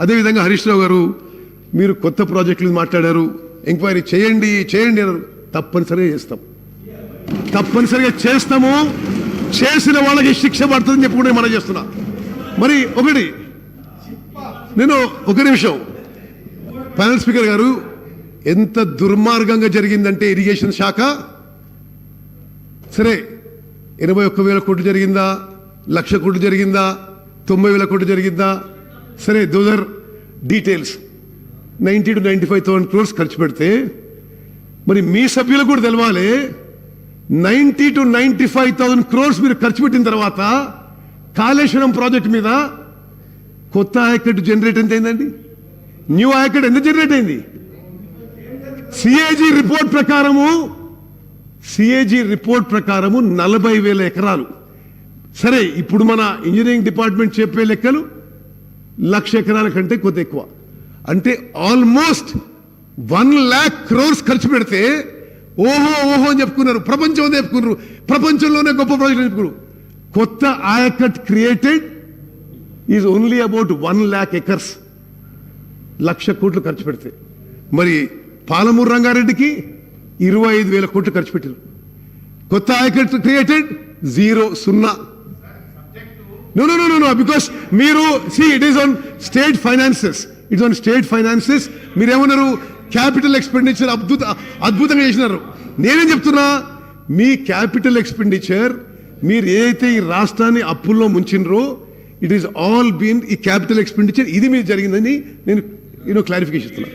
అదేవిధంగా హరీష్ రావు గారు మీరు కొత్త ప్రాజెక్టులు మాట్లాడారు ఎంక్వైరీ చేయండి చేయండి అన్నారు. తప్పనిసరిగా చేస్తాం. తప్పనిసరిగా చేస్తాము. చేసిన వాళ్ళకి శిక్ష పడుతుందని చెప్పి మనం చేస్తున్నా. మరి ఒకటి నేను ఒక నిమిషం. ప్యానల్ స్పీకర్ గారు ఎంత దుర్మార్గంగా జరిగిందంటే ఇరిగేషన్ శాఖ? సరే ఇరవై ఒక్క వేల కోట్లు జరిగిందా? లక్ష కోట్లు జరిగిందా? తొంభై వేల కోట్లు జరిగిందా? సరే those are details ninety two ninety five thousand crores ఖర్చు పెడితే మరి మీ సభ్యులకు కూడా తెలవాలి. Ninety two ninety five thousand crores మీరు ఖర్చు పెట్టిన తర్వాత కాళేశ్వరం ప్రాజెక్ట్ మీద కొత్త ఆయకట్టు జనరేట్ ఎంత అయిందండి? న్యూ ఆయకట్ ఎంత జనరేట్ అయింది? సిఏజీ రిపోర్ట్ ప్రకారము సిఏజీ రిపోర్ట్ ప్రకారము నలభై వేల ఎకరాలు. సరే ఇప్పుడు మన ఇంజనీరింగ్ డిపార్ట్మెంట్ చెప్పే లెక్కలు లక్ష ఎకరాల కంటే కొద్ది ఎక్కువ. అంటే ఆల్మోస్ట్ వన్ ల్యాక్ క్రోర్స్ ఖర్చు పెడితే ఓహో ఓహో అని చెప్పుకున్నారు. ప్రపంచం చెప్పుకున్నారు. ప్రపంచంలోనే గొప్ప ప్రాజెక్ట్ చెప్పుకున్నారు. కొత్త ayacut created is only about one lakh acres లక్ష కోట్లు ఖర్చు పెడితే. మరి పాలమూరు రంగారెడ్డికి ఇరవై ఐదు వేల కోట్లు ఖర్చు పెట్టారు. కొత్త ఆయకట్ క్రియేటెడ్ జీరో సున్నా. No no no no because మీరు see it is on state finances it's on state finances మీరేమన్నారు? క్యాపిటల్ ఎక్స్పెండిచర్ అద్భుత అద్భుతంగా చేసినారు. నేనేం చెప్తున్నా? మీ క్యాపిటల్ ఎక్స్పెండిచర్ మీరు ఏదైతే ఈ రాష్ట్రాన్ని అప్పుల్లో ముంచినరో ఇట్ ఈస్ ఆల్ బీన్ ఈ క్యాపిటల్ ఎక్స్పెండిచర్ ఇది మీరు జరిగిందని నేను నేను క్లారిఫికేషన్ ఇస్తున్నా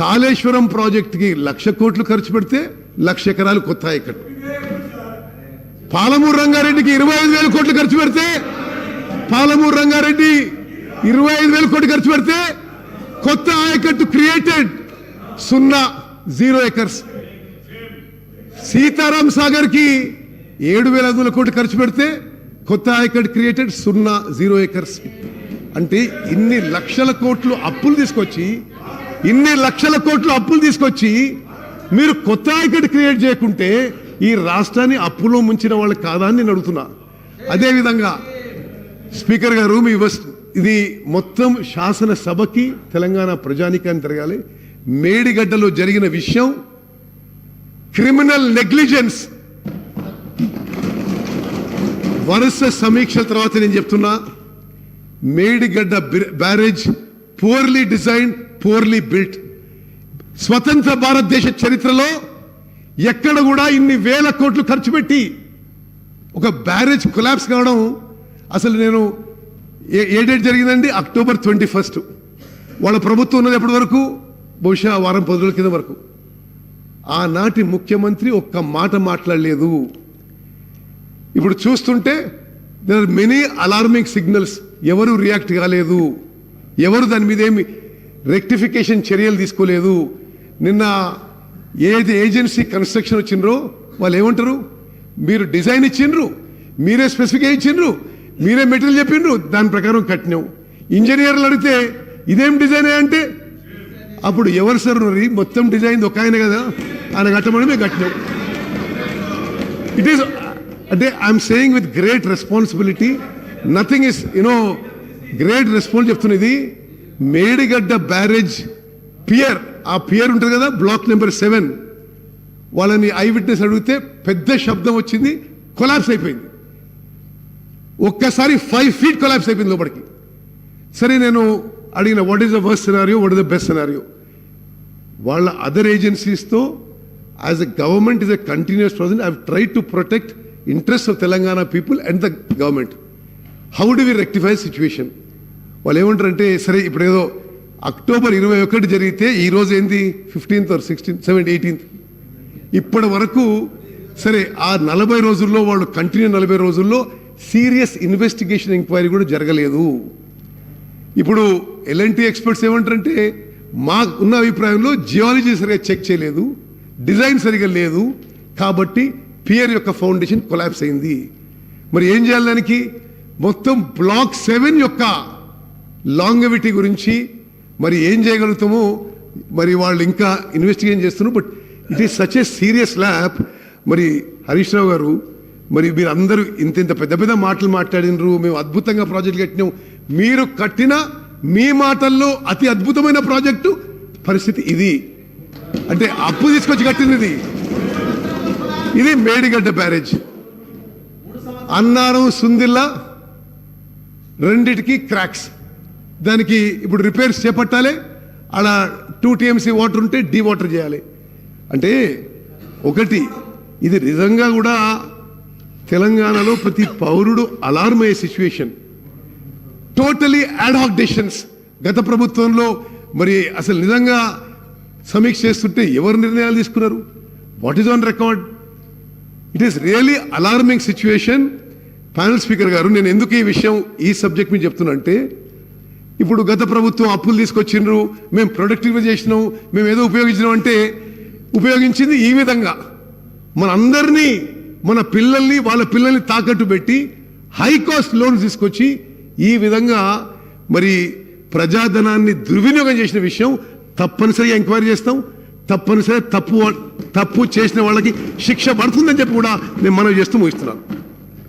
కాళేశ్వరం ప్రాజెక్టుకి లక్ష కోట్లు ఖర్చు పెడితే లక్ష ఎకరాలు కొత్త ఇక్కడ. పాలమూరు రంగారెడ్డికి ఇరవై ఐదు వేల కోట్లు ఖర్చు పెడితే పాలమూరు రంగారెడ్డి ఇరవై ఐదు వేల కోట్లు ఖర్చు పెడితే కొత్త ఆయకట్టు క్రియేటెడ్ సున్నా జీరో ఎకర్స్ సీతారాం సాగర్కి ఏడు వేల ఐదు వందల కోట్లు ఖర్చు పెడితే కొత్త ఆయకట్టు క్రియేటెడ్ సున్నా జీరో ఎకర్స్ అంటే ఇన్ని లక్షల కోట్లు అప్పులు తీసుకొచ్చి ఇన్ని లక్షల కోట్లు అప్పులు తీసుకొచ్చి మీరు కొత్త ఆయకట్టు క్రియేట్ చేయకుంటే ఈ రాష్ట్రాన్ని అప్పులో ముంచిన వాళ్ళు కాదా అని నేను అడుగుతున్నా. అదేవిధంగా స్పీకర్ గారు మీ ఇది మొత్తం శాసనసభకి తెలంగాణ ప్రజానికాన్ని తిరగాలి మేడిగడ్డలో జరిగిన విషయం క్రిమినల్ నెగ్లిజెన్స్. వరుస సమీక్షల తర్వాత నేను చెప్తున్నా Medigadda barrage poorly design poorly built స్వతంత్ర భారతదేశ చరిత్రలో ఎక్కడ కూడా ఇన్ని వేల కోట్లు ఖర్చు పెట్టి ఒక బ్యారేజ్ కొలాప్స్ కావడం అసలు నేను ఏ- డేట్ జరిగిందండి? అక్టోబర్ ట్వంటీ ఫస్ట్ వాళ్ళ ప్రభుత్వం ఉన్నది ఎప్పటి వరకు? బహుశా వారం పది రోజుల కింద వరకు. ఆనాటి ముఖ్యమంత్రి ఒక్క మాట మాట్లాడలేదు. ఇప్పుడు చూస్తుంటే there are many alarming signals ఎవరు రియాక్ట్ కాలేదు. ఎవరు దాని మీద ఏమి రెక్టిఫికేషన్ చర్యలు తీసుకోలేదు. నిన్న ఏది ఏజెన్సీ కన్స్ట్రక్షన్ వచ్చిండ్రో వాళ్ళు ఏమంటారు? మీరు డిజైన్ ఇచ్చిండ్రు. మీరే స్పెసిఫిక్ ఇచ్చిండ్రు మీరే మెటీరియల్ చెప్పిండ్రు దాని ప్రకారం కట్టినాం. ఇంజనీర్లు అడిగితే ఇదేం డిజైన్ అంటే? అప్పుడు ఎవరు సార్ మొత్తం డిజైన్ ఒక ఆయన కదా? ఆయన కట్టమని మేము కట్టినాం. ఇట్ ఈస్ అంటే I'm saying with great responsibility nothing is you know great response చెప్తున్నది మేడిగడ్డ బ్యారేజ్ పియర్ ఆ పియర్ ఉంటుంది కదా బ్లాక్ నెంబర్ సెవెన్ వాళ్ళని ఐ విట్నెస్ అడిగితే పెద్ద శబ్దం వచ్చింది కొలాప్స్ అయిపోయింది. ఒక్కసారి ఫైవ్ ఫీట్ కొలాబ్స్ అయిపోయింది లోపలికి. సరే నేను అడిగిన what is the worst scenario what is the best scenario వాళ్ళ other ఏజెన్సీస్తో as a government is a continuous process I try to protect interest of Telangana people and the government how do we rectify situation వాళ్ళు ఏమంటారంటే సరే ఇప్పుడు ఏదో October ఇరవై ఒకటి జరిగితే ఈరోజు ఏంది? Fifteenth or sixteenth seventh eighteenth ఇప్పటి వరకు సరే ఆ నలభై రోజుల్లో వాళ్ళు కంటిన్యూ నలభై రోజుల్లో సీరియస్ ఇన్వెస్టిగేషన్ ఎంక్వైరీ కూడా జరగలేదు. ఇప్పుడు ఎల్ఎన్టీ ఎక్స్పర్ట్స్ ఏమంటారంటే మాకు ఉన్న అభిప్రాయంలో జియాలజీ సరిగా చెక్ చేయలేదు డిజైన్ సరిగా లేదు కాబట్టి పియర్ యొక్క ఫౌండేషన్ కొలాప్స్ అయింది. మరి ఏం చేయాలి దానికి? మొత్తం బ్లాక్ సెవెన్ యొక్క లాంగవిటీ గురించి మరి ఏం చేయగలుగుతామో మరి వాళ్ళు ఇంకా ఇన్వెస్టిగేషన్ చేస్తున్నారు but it is such a serious lab. మరి హరీష్ రావు గారు మరి మీరు అందరూ ఇంత ఇంత పెద్ద పెద్ద మాటలు మాట్లాడినరు మేము అద్భుతంగా ప్రాజెక్ట్ కట్టినాం. మీరు కట్టిన మీ మాటల్లో అతి అద్భుతమైన ప్రాజెక్టు పరిస్థితి ఇది. అంటే అప్పు తీసుకొచ్చి కట్టినది ఇది. ఇది మేడిగడ్డ బ్యారేజ్. అన్నారం సుందిల్లా రెండిటికి క్రాక్స్. దానికి ఇప్పుడు రిపేర్స్ చేపట్టాలి. అలా టూ టీఎంసీ వాటర్ ఉంటే డీ వాటర్ చేయాలి. అంటే ఒకటి ఇది నిజంగా కూడా తెలంగాణలో ప్రతి పౌరుడు అలారం అయ్యే సిచ్యువేషన్ టోటలీ అడాక్ డెసిషన్స్ గత ప్రభుత్వంలో మరి అసలు నిజంగా సమీక్ష చేస్తుంటే ఎవరు నిర్ణయాలు తీసుకున్నారు? What is on record it is really alarming situation panel speaker గారు నేను ఎందుకు ఈ విషయం ఈ సబ్జెక్ట్ మీద చెప్తున్నా అంటే ఇప్పుడు గత ప్రభుత్వం అప్పులు తీసుకొచ్చిండ్రు మేము ప్రొడక్టివ్ చేసినాం మేము ఏదో ఉపయోగించినాం అంటే ఉపయోగించింది ఈ విధంగా. మనందరినీ మన పిల్లల్ని వాళ్ళ పిల్లల్ని తాకట్టు పెట్టి హై కాస్ట్ లోన్స్ తీసుకొచ్చి ఈ విధంగా మరి ప్రజాధనాన్ని దుర్వినియోగం చేసిన విషయం తప్పనిసరిగా ఎంక్వైరీ చేస్తాం. తప్పనిసరిగా తప్పు తప్పు చేసిన వాళ్ళకి శిక్ష పడుతుందని చెప్పి కూడా నేను మనం చేస్తూ ముగిస్తున్నాను.